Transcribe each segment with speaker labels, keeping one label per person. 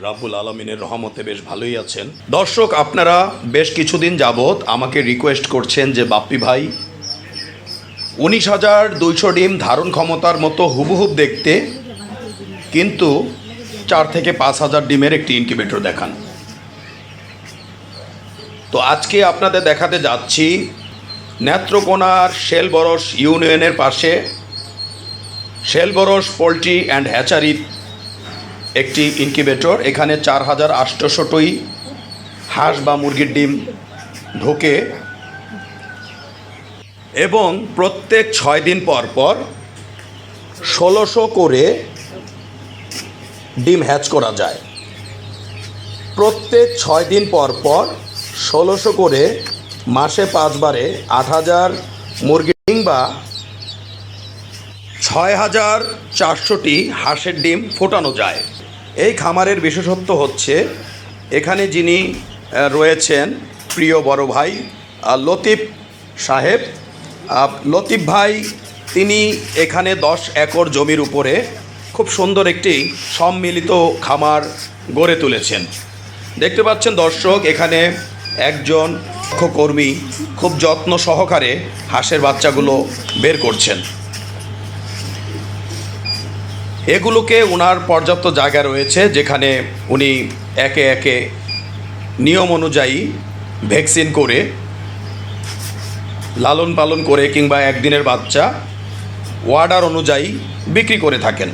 Speaker 1: পাক রাব্বুল আলমিনের রহমতে বেশ ভালোই আছেন। দর্শক, আপনারা বেশ কিছুদিন যাবৎ আমাকে রিকোয়েস্ট করছেন যে, বাপ্পি ভাই, উনিশ হাজার দুইশো ডিম ধারণ ক্ষমতার মতো হুবহুব দেখতে, কিন্তু চার থেকে পাঁচ হাজার ডিমের একটি ইনকিউবেটর দেখান। তো আজকে আপনাদের দেখাতে যাচ্ছি নেত্রকোনার শেলবরস ইউনিয়নের পাশে। শেলবরস পোলট্রি অ্যান্ড হ্যাচারি একটি ইনকিউবেটর, এখানে চার হাজার আটশোশোটি হাঁস বা মুরগির ডিম ঢোকে এবং প্রত্যেক ছয় দিন পর পর ষোলোশো করে ডিম হ্যাচ করা যায়। প্রত্যেক ছয় দিন পর পর ষোলোশো করে মাসে পাঁচবারে আট হাজার মুরগি কিংবা ছয় হাজার চারশোটি হাঁসের ডিম ফোটানো যায়। এই খামারের বিশেষত্ব হচ্ছে, এখানে যিনি রয়েছেন প্রিয় বড় ভাই লতিফ সাহেব। লতিফ ভাই, তিনি এখানে দশ একর জমির উপরে খুব সুন্দর একটি সম্মিলিত খামার গড়ে তুলেছেন। দেখতে পাচ্ছেন দর্শক, এখানে একজন কর্মী খুব যত্ন সহকারে হাঁসের বাচ্চাগুলো বের করছেন। এগুলোকে ওনার পর্যাপ্ত জায়গা রয়েছে, যেখানে উনি একে একে নিয়ম অনুযায়ী ভ্যাকসিন করে, লালন পালন করে কিংবা একদিনের বাচ্চা ওয়ার্ডার অনুযায়ী বিক্রি করে থাকেন।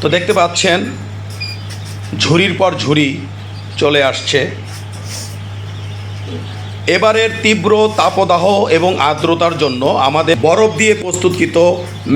Speaker 1: তো দেখতে পাচ্ছেন, ঝুড়ির পর ঝুড়ি চলে আসছে। এবারের তীব্র তাপদাহ এবং আর্দ্রতার জন্য আমাদের বরফ দিয়ে প্রস্তুতকৃত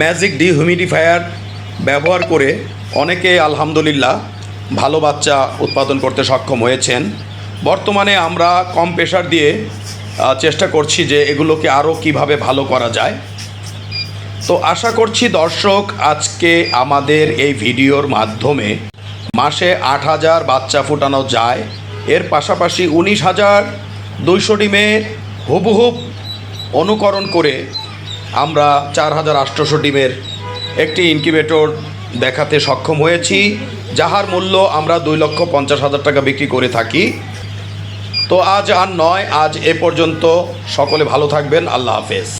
Speaker 1: ম্যাজিক ডিহিউমিডিফায়ার ব্যবহার করে অনেকে আলহামদুলিল্লাহ ভালো বাচ্চা উৎপাদন করতে সক্ষম হয়েছেন। বর্তমানে আমরা কম প্রেশার দিয়ে চেষ্টা করছি যে এগুলোকে আরও কীভাবে ভালো করা যায়। তো আশা করছি দর্শক, আজকে আমাদের এই ভিডিওর মাধ্যমে মাসে আট হাজার বাচ্চা ফোটানো যায়। এর পাশাপাশি উনিশ হাজার দুইশো ডিমের হুবহুব অনুকরণ করে আমরা চার হাজার আটশোশো ডিমের একটি ইনকিউবেটর দেখাতে সক্ষম হয়েছি, যাহার মূল্য আমরা দুই লক্ষ পঞ্চাশ হাজার টাকা বিক্রি করে থাকি। তো আজ আর নয়, আজ এ পর্যন্ত সকলে ভালো থাকবেন, আল্লাহ হাফেজ।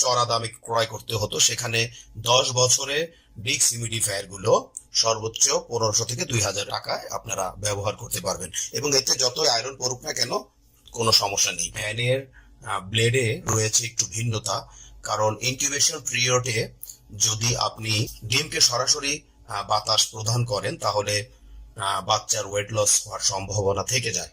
Speaker 2: চড়া দামে ক্রয় করতে হতো। সেখানে দশ বছরে ডিক্স হিউমিডিফায়ারগুলো সর্বোচ্চ পনেরোশো থেকে দুই হাজার টাকায় আপনারা ব্যবহার করতে পারবেন। এবং এতে যতই আয়রন পড়ুক না কেন, কোনো সমস্যা নেই। ফ্যানের ব্লেডে রয়েছে একটু ভিন্নতা। কারণ ইনকিউবেশন পিরিয়ডে যদি আপনি ডিমকে সরাসরি বাতাস প্রদান করেন, তাহলে বাচ্চার ওয়েট লস হওয়ার সম্ভাবনা থেকে যায়।